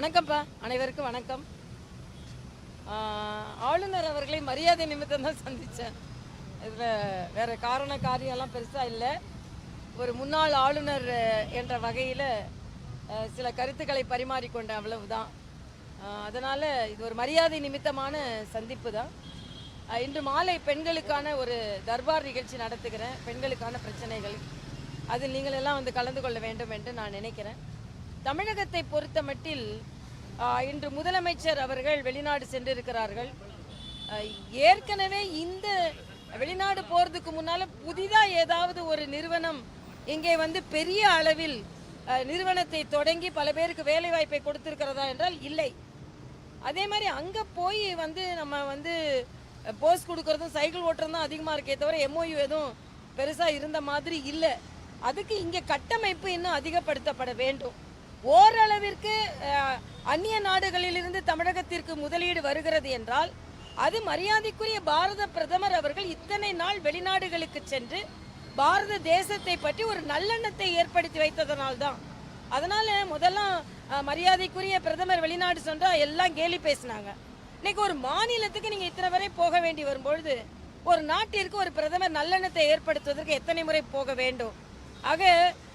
வணக்கம்ப்பா. அனைவருக்கும் வணக்கம். ஆளுநர் அவர்களை மரியாதை நிமித்தம் தான் சந்தித்தேன் இதில் வேறு காரண காரியம்லாம் பெருசாக இல்லை. ஒரு முன்னாள் ஆளுநர் என்ற வகையில் சில கருத்துக்களை பரிமாறிக்கொண்டேன் அவ்வளவுதான். தான் அதனால் இது ஒரு மரியாதை நிமித்தமான சந்திப்பு தான். இன்று மாலை பெண்களுக்கான ஒரு தர்பார் நிகழ்ச்சி நடத்துகிறேன். பெண்களுக்கான பிரச்சனைகள். அதில் நீங்கள் எல்லாம் வந்து கலந்து கொள்ள வேண்டும் என்று நான் நினைக்கிறேன். தமிழகத்தை பொறுத்த மட்டில் இன்று முதலமைச்சர் அவர்கள் வெளிநாடு சென்றிருக்கிறார்கள். ஏற்கனவே இந்த வெளிநாடு போறதுக்கு முன்னால புதிதா ஏதாவது ஒரு நிறுவனம் இங்கே வந்து பெரிய அளவில் நிறுவனத்தை தொடங்கி பல பேருக்கு வேலை வாய்ப்பை கொடுத்திருக்கிறதா என்றால் இல்லை. அதே மாதிரி அங்கே போய் வந்து நம்ம வந்து போஸ் கொடுக்கறதும் சைக்கிள் ஓட்டுறதும் தான் அதிகமாக இருக்கே தவிர எம்ஓயு எதுவும் பெருசாக இருந்த மாதிரி இல்லை. அதுக்கு இங்கே கட்டமைப்பு இன்னும் அதிகப்படுத்தப்பட வேண்டும். ஓரளவிற்கு அந்நிய நாடுகளிலிருந்து தமிழகத்திற்கு முதலீடு வருகிறது என்றால் அது மரியாதைக்குரிய பாரத பிரதமர் அவர்கள் இத்தனை நாள் வெளிநாடுகளுக்கு சென்று பாரத தேசத்தை பற்றி ஒரு நல்லெண்ணத்தை ஏற்படுத்தி வைத்ததனால்தான் அதனால முதல்லாம் மரியாதைக்குரிய பிரதமர் வெளிநாடு சொன்னால் எல்லாம் கேலி பேசினாங்க. இன்னைக்கு ஒரு மாநிலத்துக்கு நீங்க இத்தனை வரை போக வேண்டி வரும்பொழுது ஒரு நாட்டிற்கு ஒரு பிரதமர் நல்லெண்ணத்தை ஏற்படுத்துவதற்கு எத்தனை முறை போக வேண்டும்? ஆக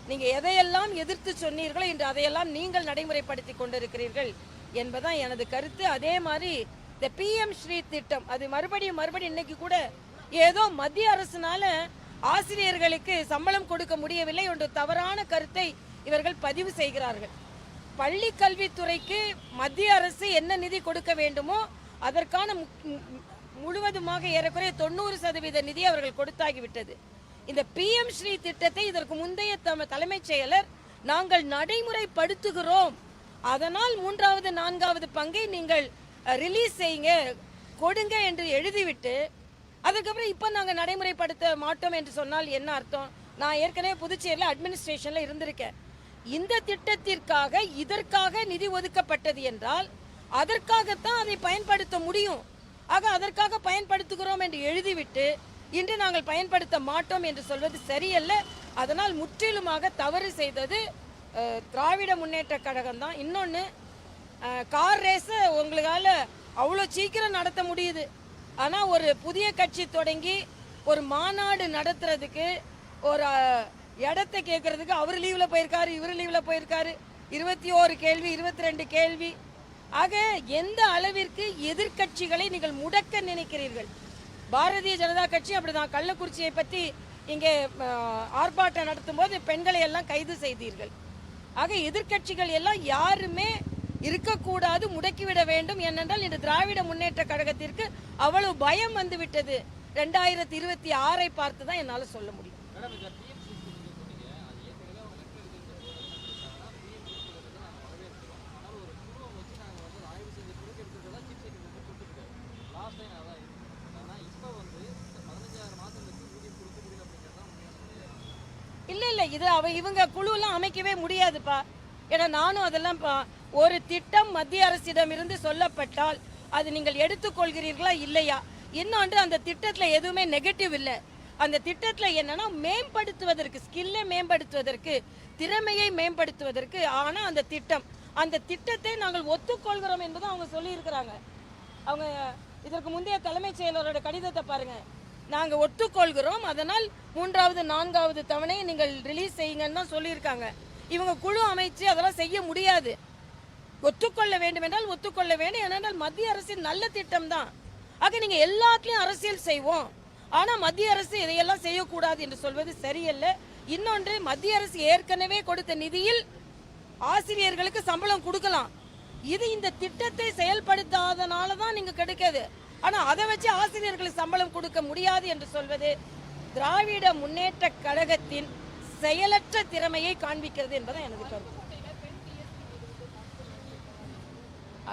நீங்கள் எதையெல்லாம் எதிர்த்து சொன்னீர்களோ இன்று அதையெல்லாம் நீங்கள் நடைமுறைப்படுத்தி கொண்டிருக்கிறீர்கள் என்பதான் எனது கருத்து. அதே மாதிரி இந்த பிஎம் ஸ்ரீ திட்டம் அது மறுபடியும் மறுபடியும் இன்னைக்கு கூட ஏதோ மத்திய அரசுனால ஆசிரியர்களுக்கு சம்பளம் கொடுக்க முடியவில்லை என்ற தவறான கருத்தை இவர்கள் பதிவு செய்கிறார்கள். பள்ளி கல்வித்துறைக்கு மத்திய அரசு என்ன நிதி கொடுக்க வேண்டுமோ அதற்கான மு- முழுவதுமாக ஏறக்குறைய தொண்ணூறு சதவீத நிதி அவர்கள் கொடுத்தாகிவிட்டது. இந்த பிஎம் ஸ்ரீ திட்டத்தை இதற்கு முந்தைய தலைமைச் செயலர் நாங்கள் நடைமுறைப்படுத்துகிறோம். அதனால் மூன்றாவது நான்காவது பங்கை நீங்கள் ரிலீஸ் செய்யுங்க கொடுங்க என்று எழுதிவிட்டு அதுக்கப்புறம் இப்போ நாங்கள் நடைமுறைப்படுத்த மாட்டோம் என்று சொன்னால் என்ன அர்த்தம்? நான் ஏற்கனவே புதுச்சேரியில் அட்மினிஸ்ட்ரேஷனில் இருந்திருக்கேன். இந்த திட்டத்திற்காக இதற்காக நிதி ஒதுக்கப்பட்டது என்றால் அதற்காகத்தான் அதை பயன்படுத்த முடியும். ஆக அதற்காக பயன்படுத்துகிறோம் என்று எழுதிவிட்டு இன்று நாங்கள் பயன்படுத்த மாட்டோம் என்று சொல்வது சரியல்ல. அதனால் முற்றிலுமாக தவறு செய்தது திராவிட முன்னேற்ற கழகம் தான். இன்னொன்று கார் ரேஸை உங்களுக்கால அவ்வளோ சீக்கிரம் நடத்த முடியுது. ஆனால் ஒரு புதிய கட்சி தொடங்கி ஒரு மாநாடு நடத்துறதுக்கு ஒரு இடத்த இடத்தை கேட்கறதுக்கு அவர் லீவில் போயிருக்காரு இவர் லீவில் போயிருக்காரு. இருபத்தி ஓரு கேள்வி இருபத்தி ரெண்டு கேள்வி. ஆக எந்த அளவிற்கு எதிர்க்கட்சிகளை நீங்கள் முடக்க நினைக்கிறீர்கள்? பாரதிய ஜனதா கட்சி அப்படிதான். கள்ளக்குறிச்சியை பற்றி இங்கே ஆர்ப்பாட்டம் நடத்தும் போது பெண்களை எல்லாம் கைது செய்தீர்கள். ஆக எதிர்க்கட்சிகள் எல்லாம் யாருமே இருக்கக்கூடாது முடக்கிவிட வேண்டும் ஏனென்றால் இந்த திராவிட முன்னேற்ற கழகத்திற்கு அவ்வளவு பயம் வந்துவிட்டது. ரெண்டாயிரத்தி இருபத்தி ஆறை பார்த்து தான் என்னால் சொல்ல முடியும். இது அவ இவங்க குழுலாம் அமைக்கவே முடியாதுப்பா. ஏன்னா நானும் அதெல்லாம் பா- ஒரு திட்டம் மத்திய அரசிடம் இருந்து சொல்லப்பட்டால் அது நீங்கள் எடுத்துக்கொள்கிறீர்களா இல்லையா? இன்னொன்று அந்த திட்டத்தில் எதுவுமே நெகட்டிவ் இல்லை. அந்த திட்டத்தில் என்னன்னா மேம்படுத்துவதற்கு ஸ்கில்லை மேம்படுத்துவதற்கு திறமையை மேம்படுத்துவதற்கு ஆனால் அந்த திட்டம். அந்த திட்டத்தை நாங்கள் ஒத்துக்கொள்கிறோம் என்பதும் அவங்க சொல்லியிருக்கிறாங்க. அவங்க இதற்கு முந்தைய தலைமைச் செயலரோட கடிதத்தை பாருங்கள் நாங்கள் ஒத்துக்கொள்கிறோம். அதனால் மூன்றாவது நான்காவது தவணையை நீங்கள் ரிலீஸ் செய்யுங்கன்னு தான் சொல்லியிருக்காங்க. இவங்க குழு அமைச்சு அதெல்லாம் செய்ய முடியாது. ஒத்துக்கொள்ள வேண்டும் என்றால் ஒத்துக்கொள்ள வேண்டும். ஏனென்றால் மத்திய அரசின் நல்ல திட்டம் தான். ஆக நீங்கள் எல்லாத்துலேயும் அரசியல் செய்வோம். ஆனால் மத்திய அரசு இதையெல்லாம் செய்யக்கூடாது என்று சொல்வது சரியல்ல. இன்னொன்று மத்திய அரசு ஏற்கனவே கொடுத்த நிதியில் ஆசிரியர்களுக்கு சம்பளம் கொடுக்கலாம். இது இந்த திட்டத்தை செயல்படுத்தாதனால தான் நீங்கள் கிடைக்காது ஆனால் அதை வச்சு ஆசிரியர்களுக்கு சம்பளம் கொடுக்க முடியாது என்று சொல்வது திராவிட முன்னேற்ற கழகத்தின் செயலற்ற திறமையை காண்பிக்கிறது என்பதான் எனது கருத்து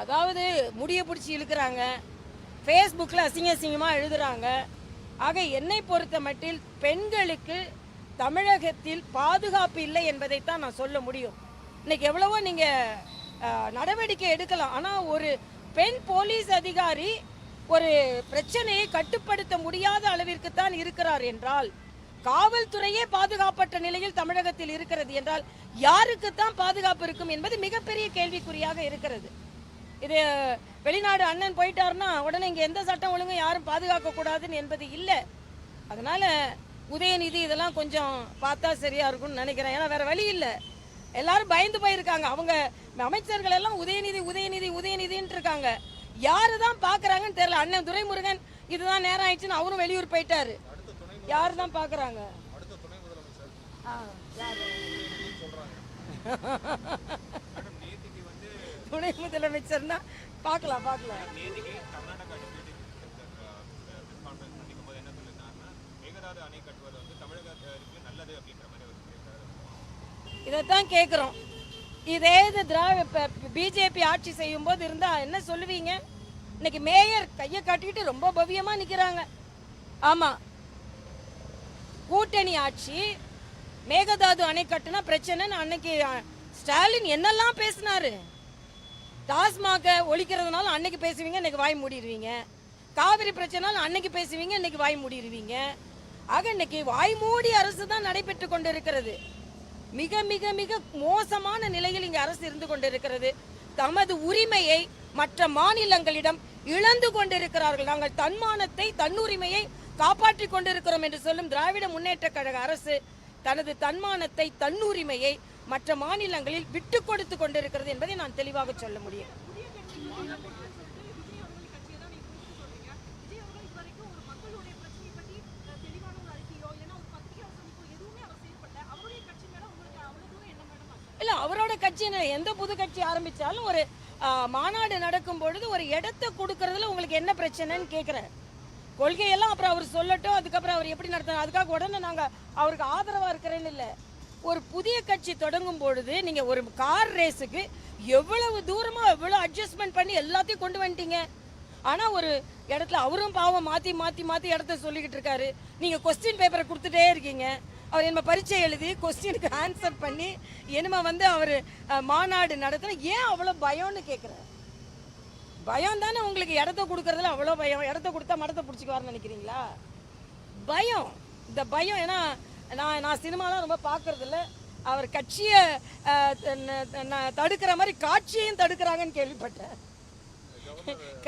அதாவது முடிய பிடிச்சி இழுக்கிறாங்க ஃபேஸ்புக்கில் அசிங்க அசிங்கமாக எழுதுறாங்க. ஆக என்னை பொறுத்த மட்டில் பெண்களுக்கு தமிழகத்தில் பாதுகாப்பு இல்லை என்பதைத்தான் நான் சொல்ல முடியும். இன்னைக்கு எவ்வளவோ நீங்கள் நடவடிக்கை எடுக்கலாம். ஆனால் ஒரு பெண் போலீஸ் அதிகாரி ஒரு பிரச்சனையை கட்டுப்படுத்த முடியாத அளவிற்கு தான் இருக்கிறார் என்றால் காவல்துறையே பாதுகாப்பற்ற நிலையில் தமிழகத்தில் இருக்கிறது என்றால் யாருக்கு தான் பாதுகாப்பு இருக்கும் என்பது மிகப்பெரிய கேள்விக்குறியாக இருக்கிறது. இது வெளிநாடு அண்ணன் போயிட்டாருன்னா உடனே இங்கே எந்த சட்டம் ஒழுங்கும் யாரும் பாதுகாக்க கூடாதுன்னு என்பது இல்லை. அதனால உதயநிதி இதெல்லாம் கொஞ்சம் பார்த்தா சரியா இருக்கும்னு நினைக்கிறேன். ஏன்னா வேற வழி இல்லை. எல்லாரும் பயந்து போயிருக்காங்க. அவங்க அமைச்சர்கள் எல்லாம் உதயநிதி உதயநிதி உதயநிதின்ட்டு இருக்காங்க. யாருதான் பாக்குறாங்கன்னு தெரியல. அண்ணன் துரைமுருகன் இதுதான் நேரம் ஆயிடுச்சுன்னு அவரும் வெளியூர் போயிட்டாரு. யாருதான் பாக்குறாங்க? துணை முதலமைச்சர்னா பாக்கலாம் பாக்கலாம். இதைத்தான் கேட்குறோம் இதே இது திராவிட பிஜேபி ஆட்சி செய்யும் போது இருந்தா என்ன சொல்லுவீங்க? இன்னைக்கு மேயர் கையை காட்டிக்கிட்டு ரொம்ப பவ்யமா நிக்கிறாங்க. ஆமா. கூட்டணி ஆட்சி மேகதாது அணை கட்டுனா பிரச்சனைன்னு அன்னைக்கு ஸ்டாலின் என்னெல்லாம் பேசினாரு? டாஸ்மாக ஒழிக்கிறதுனால அன்னைக்கு பேசுவீங்க இன்னைக்கு வாய் மூடிடுவீங்க. காவிரி பிரச்சனால அன்னைக்கு பேசுவீங்க இன்னைக்கு வாய் மூடிடுவீங்க. ஆக இன்னைக்கு வாய் மூடி அரசு தான் நடைபெற்று கொண்டு இருக்கிறது மிக மிக மிக மோசமான நிலையில் இங்கு அரசு இருந்து கொண்டிருக்கிறது. தமது உரிமையை மற்ற மாநிலங்களிடம் இழந்து கொண்டிருக்கிறார்கள். நாங்கள் தன்மானத்தை தன்னுரிமையை காப்பாற்றிக் கொண்டிருக்கிறோம் என்று சொல்லும் திராவிட முன்னேற்ற கழக அரசு தனது தன்மானத்தை தன்னுரிமையை மற்ற மாநிலங்களில் விட்டு கொடுத்து கொண்டிருக்கிறது என்பதை நான் தெளிவாக சொல்ல முடியும். அவரோட கட்சியினர் எந்த புது கட்சி ஆரம்பிச்சாலும் ஒரு மாநாடு நடக்கும் பொழுது ஒரு இடத்தை கொடுக்கறதுல உங்களுக்கு என்ன பிரச்சனைன்னு கேட்குறேன் கொள்கையெல்லாம் அப்புறம் அவர் சொல்லட்டும் அதுக்கப்புறம் அவர் எப்படி நடத்தணும் அதுக்காக உடனே நாங்கள் அவருக்கு ஆதரவாக இருக்கிறேன்னு இல்லை. ஒரு புதிய கட்சி தொடங்கும் பொழுது நீங்கள் ஒரு கார் ரேஸுக்கு எவ்வளவு தூரமாக எவ்வளோ அட்ஜஸ்ட்மெண்ட் பண்ணி எல்லாத்தையும் கொண்டு வந்துட்டீங்க. ஆனால் ஒரு இடத்துல அவரும் பாவம் மாற்றி மாற்றி மாற்றி இடத்த சொல்லிக்கிட்டு இருக்காரு. நீங்கள் கொஸ்டின் பேப்பரை கொடுத்துட்டே இருக்கீங்க. அவர் என்ன பரீட்சை எழுதி கொஸ்டினுக்கு ஆன்சர் பண்ணி என்னமா வந்து அவர் மாநாடு நடத்தின ஏன் அவ்வளோ பயம்னு கேட்குறேன் பயம் தானே உங்களுக்கு இடத்த கொடுக்கறதுல அவ்வளோ பயம். இடத்த கொடுத்தா மடத்தை பிடிச்சிக்குவாருன்னு நினைக்கிறீங்களா? பயம். இந்த பயம் ஏன்னா நான் நான் சினிமாலாம் ரொம்ப பார்க்கறது இல்ல அவர் கட்சியை தடுக்கிற மாதிரி காட்சியையும் தடுக்கிறாங்கன்னு கேள்விப்பட்டேன்.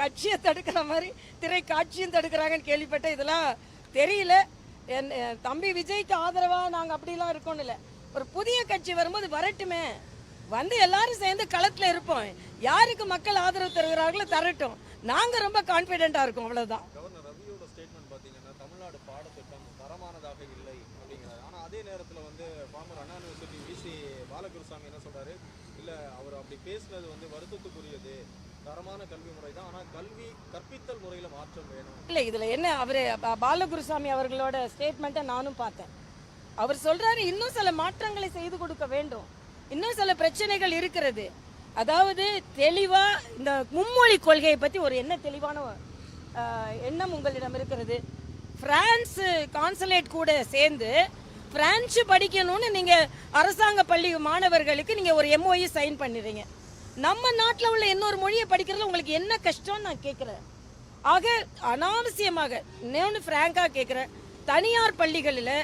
கட்சியை தடுக்கிற மாதிரி திரை காட்சியும் தடுக்கிறாங்கன்னு கேள்விப்பட்டேன். இதெல்லாம் தெரியல. என் என் தம்பி விஜய்க்கு ஆதரவாக நாங்கள் அப்படிலாம் இருக்கோம்னு இல்லை. ஒரு புதிய கட்சி வரும்போது வரட்டுமே. வந்து எல்லாரும் சேர்ந்து களத்தில் இருப்போம். யாருக்கு மக்கள் ஆதரவு தருகிறார்களோ தரட்டும். நாங்கள் ரொம்ப கான்ஃபிடென்ட்டாக இருக்கோம் அவ்வளோதான் கவர்னர் ஸ்டேட்மெண்ட் பார்த்தீங்கன்னா தமிழ்நாடு பாடத்திட்டம் இல்லை ஆனால் அதே நேரத்தில் வந்து former Anna university VC Balagurusamy என்ன சொல்றாரு? இல்லை அவர் அப்படி பேசுனது வந்து வருத்தத்துக்குரியது. தரமான கல்வி முறை தான் ஆனால் கல்வி கற்பித்தல் முறையில் மாற்றம் வேணும். இல்லை இதில் என்ன அவர் பாலகுருசாமி அவர்களோட ஸ்டேட்மெண்ட்டை நானும் பார்த்தேன். அவர் சொல்கிறாரு இன்னும் சில மாற்றங்களை செய்து கொடுக்க வேண்டும். இன்னும் சில பிரச்சனைகள் இருக்கிறது. அதாவது தெளிவாக இந்த மும்மொழி கொள்கையை பற்றி ஒரு என்ன தெளிவான எண்ணம் உங்களிடம் இருக்கிறது? ஃப்ரான்ஸு கான்சுலேட் கூட சேர்ந்து பிரான்ஸ் படிக்கணும்னு நீங்கள் அரசாங்க பள்ளி மாணவர்களுக்கு நீங்கள் ஒரு எம்ஓஇ சைன் பண்ணிடுறீங்க நம்ம நாட்டில் உள்ள இன்னொரு மொழியை படிக்கிறதுல உங்களுக்கு என்ன கஷ்டம்னு நான் கேட்குறேன் ஆக அனாவசியமாக இன்னொன்று ஃப்ராங்காக கேட்குறேன் தனியார் பள்ளிகளில்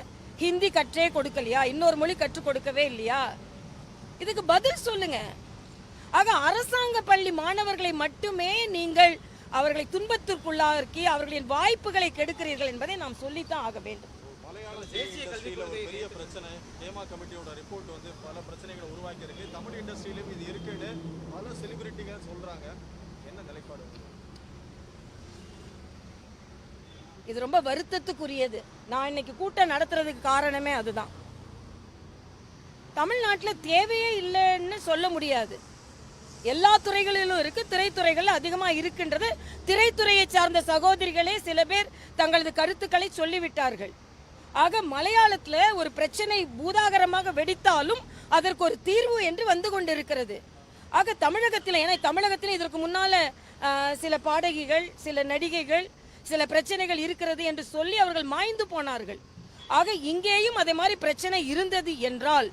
ஹிந்தி கற்றே கொடுக்கலையா? இன்னொரு மொழி கற்றுக் கொடுக்கவே இல்லையா? இதுக்கு பதில் சொல்லுங்க. ஆக அரசாங்க பள்ளி மாணவர்களை மட்டுமே நீங்கள் அவர்களை துன்பத்திற்குள்ளாக்கி அவர்களின் வாய்ப்புகளை கெடுக்கிறீர்கள் என்பதை நாம் சொல்லித்தான் ஆக வேண்டும். தேசிய இண்டஸ்ட்ரியில் ஒரு பெரிய பிரச்சனை ஹேமா கமிட்டியோட ரிப்போர்ட் வந்து பல பிரச்சனைகளை உருவாக்கி இருக்கு தமிழ் இண்டஸ்ட்ரியிலும் இது இருக்குன்னு பல செலிபிரிட்டிகள் சொல்றாங்க. என்ன நிலைப்பாடு? இது ரொம்ப வருத்தத்துக்குரியது. நான் இன்னைக்கு கூட்டம் நடத்துறதுக்கு காரணமே அதுதான். தமிழ்நாட்டில் தேவையே இல்லைன்னு சொல்ல முடியாது. எல்லா துறைகளிலும் இருக்கு. திரைத்துறைகள் அதிகமாக இருக்கின்றது திரைத்துறையை சார்ந்த சகோதரிகளே சில பேர் தங்களது கருத்துக்களை சொல்லிவிட்டார்கள். ஆக மலையாளத்தில் ஒரு பிரச்சனை பூதாகரமாக வெடித்தாலும் அதற்கு ஒரு தீர்வு என்று வந்து கொண்டிருக்கிறது. ஆக தமிழகத்தில் ஏன்னா தமிழகத்தில் இதற்கு முன்னால் சில பாடகிகள் சில நடிகைகள் சில பிரச்சனைகள் இருக்கிறது என்று சொல்லி அவர்கள் மாய்ந்து போனார்கள். ஆக இங்கேயும் அதே மாதிரி பிரச்சனை இருந்தது என்றால்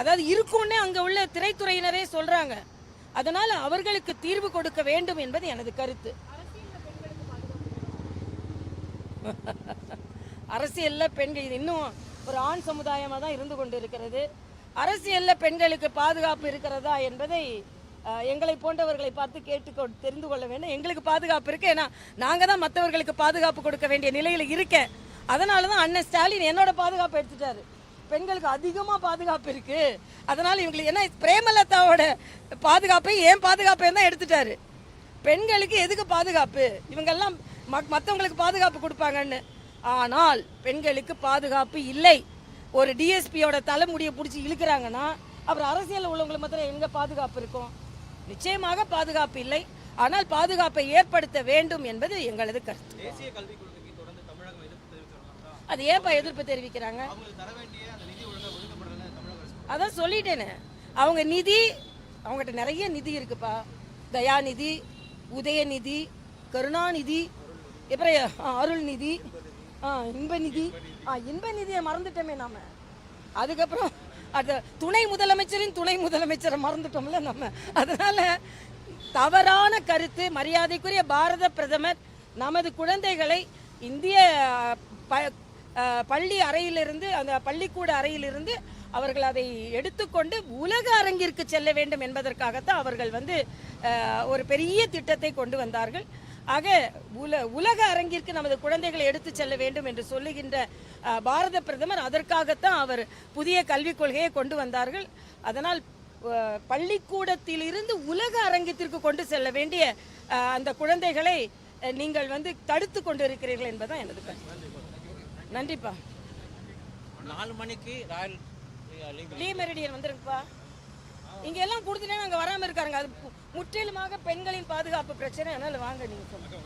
அதாவது இருக்கும்னே அங்கே உள்ள திரைத்துறையினரே சொல்கிறாங்க அதனால் அவர்களுக்கு தீர்வு கொடுக்க வேண்டும் என்பது எனது கருத்து. அரசியல்ல பெண்கள் இன்னும் ஒரு ஆண் சமுதாயமாக தான் இருந்து கொண்டு இருக்கிறது அரசியலில் பெண்களுக்கு பாதுகாப்பு இருக்கிறதா என்பதை எங்களை போன்றவர்களை பார்த்து கேட்டு தெரிந்து கொள்ள வேண்டும். எங்களுக்கு பாதுகாப்பு இருக்கு. ஏன்னா நாங்கள் தான் மற்றவர்களுக்கு பாதுகாப்பு கொடுக்க வேண்டிய நிலையில் இருக்கேன். அதனால தான் அண்ணன் ஸ்டாலின் என்னோட பாதுகாப்பு எடுத்துட்டாரு. பெண்களுக்கு அதிகமாக பாதுகாப்பு இருக்கு. அதனால இவங்களுக்கு ஏன்னா பிரேமலதாவோட பாதுகாப்பை ஏன் பாதுகாப்பையும் தான் எடுத்துட்டாரு. பெண்களுக்கு எதுக்கு பாதுகாப்பு? இவங்கெல்லாம் மற்றவங்களுக்கு பாதுகாப்பு கொடுப்பாங்கன்னு. ஆனால் பெண்களுக்கு பாதுகாப்பு இல்லை. ஒரு டிஎஸ்பியோட தலைமுடியை பிடிச்சி இழுக்கிறாங்கன்னா அப்புறம் அரசியல் உள்ளவங்களுக்கு மாத்திரம் எங்க பாதுகாப்பு இருக்கும்? நிச்சயமாக பாதுகாப்பு இல்லை. ஆனால் பாதுகாப்பை ஏற்படுத்த வேண்டும் என்பது எங்களது கருத்து. தேசிய கல்விக் கொள்கைக்கு தொடர்ந்து தமிழகம் எதிர்ப்பு தெரிவிச்சிருக்காங்க அது ஏன்பா எதிர்ப்பு தெரிவிக்கிறாங்க? அதான் சொல்லிட்டேனே. அவங்க நிதி அவங்ககிட்ட நிறைய நிதி இருக்குப்பா. தயாநிதி உதயநிதி கருணாநிதி அப்புறம் அருள்நிதி ஆ இன்பநிதி. ஆ இன்பநிதியை மறந்துட்டோமே நாம. அதுக்கப்புறம் அது துணை முதலமைச்சரின் துணை முதலமைச்சரை மறந்துட்டோம்ல நம்ம. அதனால தவறான கருத்து மரியாதைக்குரிய பாரத பிரதமர் நமது குழந்தைகளை இந்திய ப- பள்ளி அறையிலிருந்து அந்த பள்ளிக்கூட அறையிலிருந்து அவர்கள் அதை எடுத்துக்கொண்டு உலக அரங்கிற்கு செல்ல வேண்டும் என்பதற்காகத்தான் அவர்கள் வந்து ஒரு பெரிய திட்டத்தை கொண்டு வந்தார்கள். ஆக உல உலக அரங்கிற்கு நமது குழந்தைகளை எடுத்து செல்ல வேண்டும் என்று சொல்லுகின்ற பாரத பிரதமர் அதற்காகத்தான் அவர் புதிய கல்விக் கொள்கையை கொண்டு வந்தார்கள். அதனால் பள்ளிக்கூடத்திலிருந்து உலக அரங்கத்திற்கு கொண்டு செல்ல வேண்டிய அந்த குழந்தைகளை நீங்கள் வந்து தடுத்து கொண்டு இருக்கிறீர்கள் என்பதுதான் எனது கருத்து. நன்றிப்பா. நாலு மணிக்கு ராயல் லீ மெரிடியன் வந்துருங்கப்பா இங்க எல்லாம் கொடுத்துட்டே அங்க வராம இருக்காருங்க. அது முற்றிலுமாக பெண்களின் பாதுகாப்பு பிரச்சனை. ஆனால் வாங்க நீங்க சொல்லுங்க.